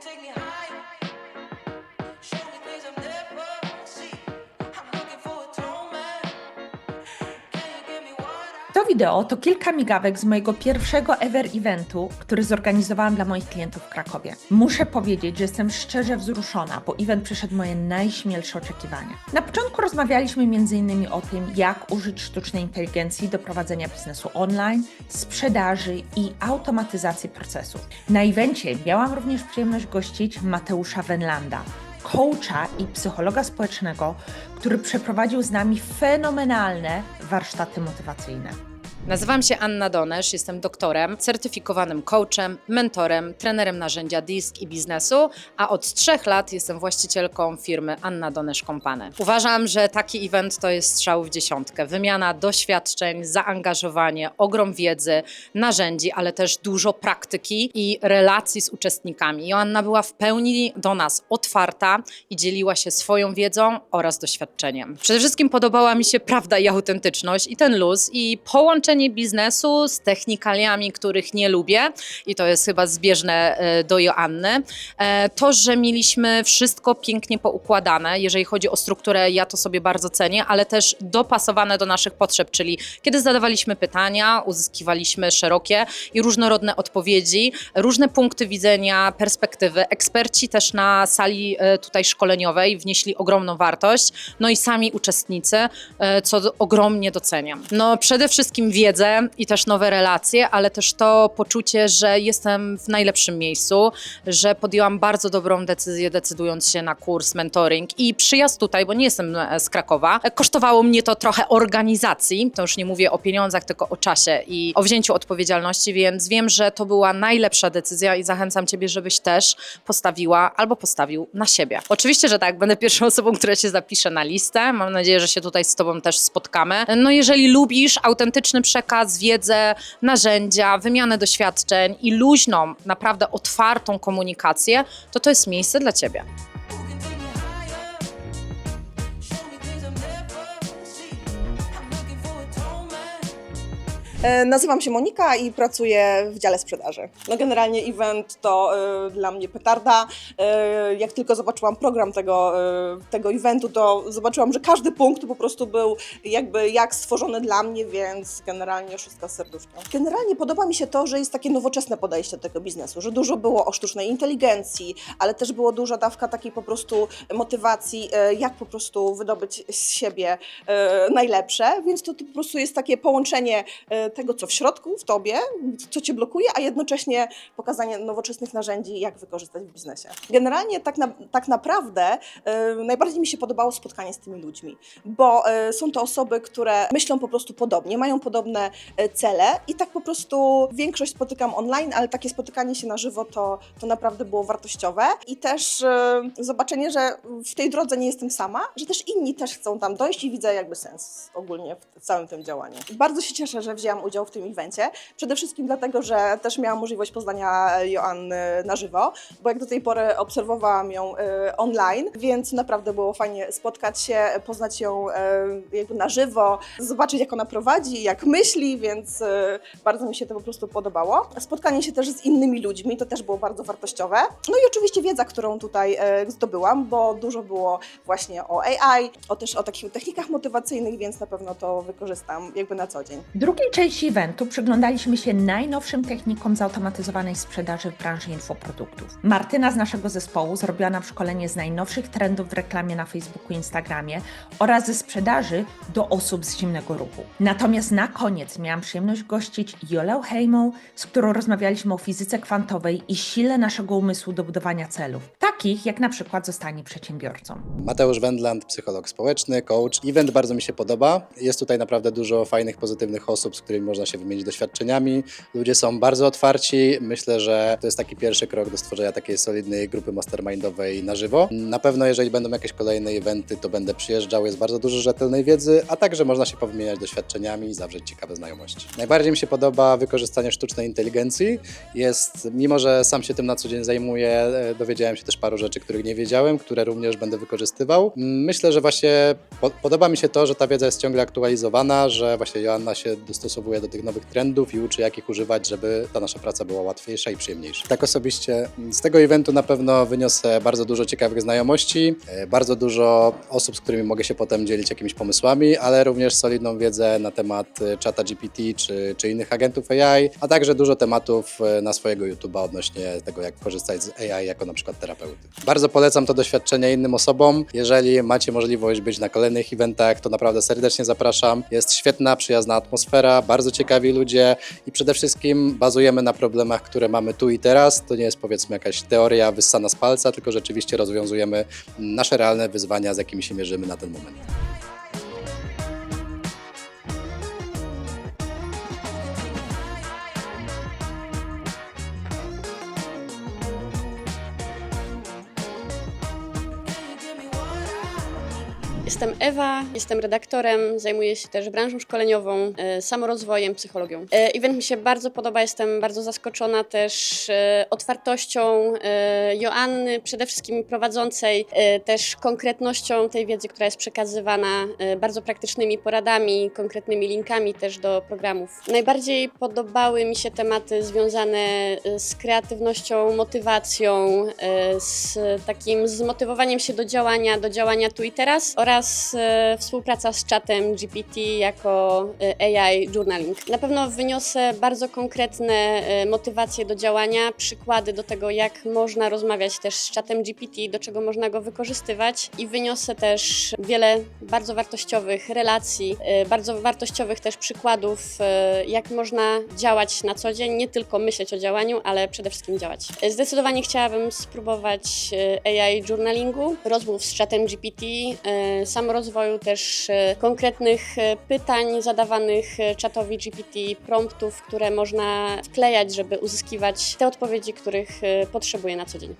take me To wideo to kilka migawek z mojego pierwszego ever eventu, który zorganizowałam dla moich klientów w Krakowie. Muszę powiedzieć, że jestem szczerze wzruszona, bo event przeszedł moje najśmielsze oczekiwania. Na początku rozmawialiśmy m.in. o tym, jak użyć sztucznej inteligencji do prowadzenia biznesu online, sprzedaży i automatyzacji procesów. Na evencie miałam również przyjemność gościć Mateusza Wenlanda, coacha i psychologa społecznego, który przeprowadził z nami fenomenalne warsztaty motywacyjne. Nazywam się Anna Donesz, jestem doktorem, certyfikowanym coachem, mentorem, trenerem narzędzia DISK i biznesu, a od trzech lat jestem właścicielką firmy Anna Donesz Company. Uważam, że taki event to jest strzał w dziesiątkę. Wymiana doświadczeń, zaangażowanie, ogrom wiedzy, narzędzi, ale też dużo praktyki i relacji z uczestnikami. Joanna była w pełni do nas otwarta i dzieliła się swoją wiedzą oraz doświadczeniem. Przede wszystkim podobała mi się prawda i autentyczność i ten luz i połączenie biznesu z technikaliami, których nie lubię i to jest chyba zbieżne e, do Joanny. E, To, że mieliśmy wszystko pięknie poukładane, jeżeli chodzi o strukturę, ja to sobie bardzo cenię, ale też dopasowane do naszych potrzeb, czyli kiedy zadawaliśmy pytania, uzyskiwaliśmy szerokie i różnorodne odpowiedzi, różne punkty widzenia, perspektywy. Eksperci też na sali e, tutaj szkoleniowej wnieśli ogromną wartość, no i sami uczestnicy, co ogromnie doceniam. No przede wszystkim wiedzę i też nowe relacje, ale też to poczucie, że jestem w najlepszym miejscu, że podjęłam bardzo dobrą decyzję decydując się na kurs mentoring i przyjazd tutaj, bo nie jestem e, z Krakowa. E, Kosztowało mnie to trochę organizacji, to już nie mówię o pieniądzach, tylko o czasie i o wzięciu odpowiedzialności, więc wiem, że to była najlepsza decyzja i zachęcam Ciebie, żebyś też postawiła albo postawił na siebie. Oczywiście, że tak, będę pierwszą osobą, która się zapisze na listę. Mam nadzieję, że się tutaj z Tobą też spotkamy. No jeżeli lubisz autentyczny przekaz, wiedzę, narzędzia, wymianę doświadczeń i luźną, naprawdę otwartą komunikację, to to jest miejsce dla Ciebie. Nazywam się Monika i pracuję w dziale sprzedaży. No generalnie event to e, dla mnie petarda. E, jak tylko zobaczyłam program tego, e, tego eventu, to zobaczyłam, że każdy punkt po prostu był jakby jak stworzony dla mnie, więc generalnie szóstka z serduszkiem. Generalnie podoba mi się to, że jest takie nowoczesne podejście do tego biznesu, że dużo było o sztucznej inteligencji, ale też było duża dawka takiej po prostu motywacji, e, jak po prostu wydobyć z siebie e, najlepsze, więc to, to po prostu jest takie połączenie e, tego, co w środku, w tobie, co cię blokuje, a jednocześnie pokazanie nowoczesnych narzędzi, jak wykorzystać w biznesie. Generalnie tak, na, tak naprawdę e, najbardziej mi się podobało spotkanie z tymi ludźmi, bo e, są to osoby, które myślą po prostu podobnie, mają podobne e, cele i tak po prostu większość spotykam online, ale takie spotykanie się na żywo to, to naprawdę było wartościowe i też zobaczenie, że w tej drodze nie jestem sama, że też inni też chcą tam dojść i widzę jakby sens ogólnie w całym tym działaniu. Bardzo się cieszę, że wzięłam udział w tym evencie, przede wszystkim dlatego, że też miałam możliwość poznania Joanny na żywo, bo jak do tej pory obserwowałam ją e, online, więc naprawdę było fajnie spotkać się, poznać ją e, jakby na żywo, zobaczyć jak ona prowadzi, jak myśli, więc e, bardzo mi się to po prostu podobało. Spotkanie się też z innymi ludźmi, to też było bardzo wartościowe. No i oczywiście wiedza, którą tutaj zdobyłam, bo dużo było właśnie o AI, o też o takich technikach motywacyjnych, więc na pewno to wykorzystam jakby na co dzień. W drugiej części eventu przyglądaliśmy się najnowszym technikom zautomatyzowanej sprzedaży w branży infoproduktów. Martyna z naszego zespołu zrobiła nam szkolenie z najnowszych trendów w reklamie na Facebooku i Instagramie oraz ze sprzedaży do osób z zimnego ruchu. Natomiast na koniec miałam przyjemność gościć Jolę Hejmą, z którą rozmawialiśmy o fizyce kwantowej i sile naszego umysłu do budowania celów, takich jak na przykład zostanie przedsiębiorcą. Mateusz Wendland, psycholog społeczny, coach. Event bardzo mi się podoba. Jest tutaj naprawdę dużo fajnych, pozytywnych osób, z którymi można się wymienić doświadczeniami. Ludzie są bardzo otwarci. Myślę, że to jest taki pierwszy krok do stworzenia takiej solidnej grupy mastermindowej na żywo. Na pewno, jeżeli będą jakieś kolejne eventy, to będę przyjeżdżał. Jest bardzo dużo rzetelnej wiedzy, a także można się powymieniać doświadczeniami i zawrzeć ciekawe znajomości. Najbardziej mi się podoba wykorzystanie sztucznej inteligencji. Jest, mimo że sam się tym na co dzień zajmuję, e, dowiedziałem się też paru rzeczy, których nie wiedziałem, które również będę wykorzystywał. Myślę, że właśnie po, podoba mi się to, że ta wiedza jest ciągle aktualizowana, że właśnie Joanna się dostosowuje do tych nowych trendów i uczy, jak ich używać, żeby ta nasza praca była łatwiejsza i przyjemniejsza. Tak osobiście mm, z tego eventu na pewno wyniosę bardzo dużo ciekawych znajomości, e, bardzo dużo osób, z którymi mogę się potem dzielić jakimiś pomysłami, ale również solidną wiedzę na temat e, czata GPT czy, czy innych agentów AI, a także dużo tematów e, na swojego YouTube'a odnośnie tego, jak korzystać z AI jako na przykład terapeuty. Bardzo polecam to doświadczenie innym osobom. Jeżeli macie możliwość być na kolejnych eventach, to naprawdę serdecznie zapraszam. Jest świetna, przyjazna atmosfera, bardzo ciekawi ludzie i przede wszystkim bazujemy na problemach, które mamy tu i teraz. To nie jest powiedzmy jakaś teoria wyssana z palca, tylko rzeczywiście rozwiązujemy nasze realne wyzwania, z jakimi się mierzymy na ten moment. Jestem Ewa, jestem redaktorem, zajmuję się też branżą szkoleniową, e, samorozwojem, psychologią. E, Event mi się bardzo podoba, jestem bardzo zaskoczona też e, otwartością Joanny, przede wszystkim prowadzącej, też konkretnością tej wiedzy, która jest przekazywana, bardzo praktycznymi poradami, konkretnymi linkami też do programów. Najbardziej podobały mi się tematy związane z kreatywnością, motywacją, z takim zmotywowaniem się do działania, do działania tu i teraz oraz e, współpraca z czatem GPT jako e, AI journaling. Na pewno wyniosę bardzo konkretne e, motywacje do działania, przykłady do tego, jak można rozmawiać też z czatem GPT, do czego można go wykorzystywać i wyniosę też wiele bardzo wartościowych relacji, bardzo wartościowych też przykładów, jak można działać na co dzień, nie tylko myśleć o działaniu, ale przede wszystkim działać. Zdecydowanie chciałabym spróbować AI journalingu, rozmów z czatem GPT, samorozwoju też e, konkretnych e, pytań zadawanych e, czatowi GPT, promptów, które można wklejać, żeby uzyskiwać te odpowiedzi, których e, potrzebuję na co dzień.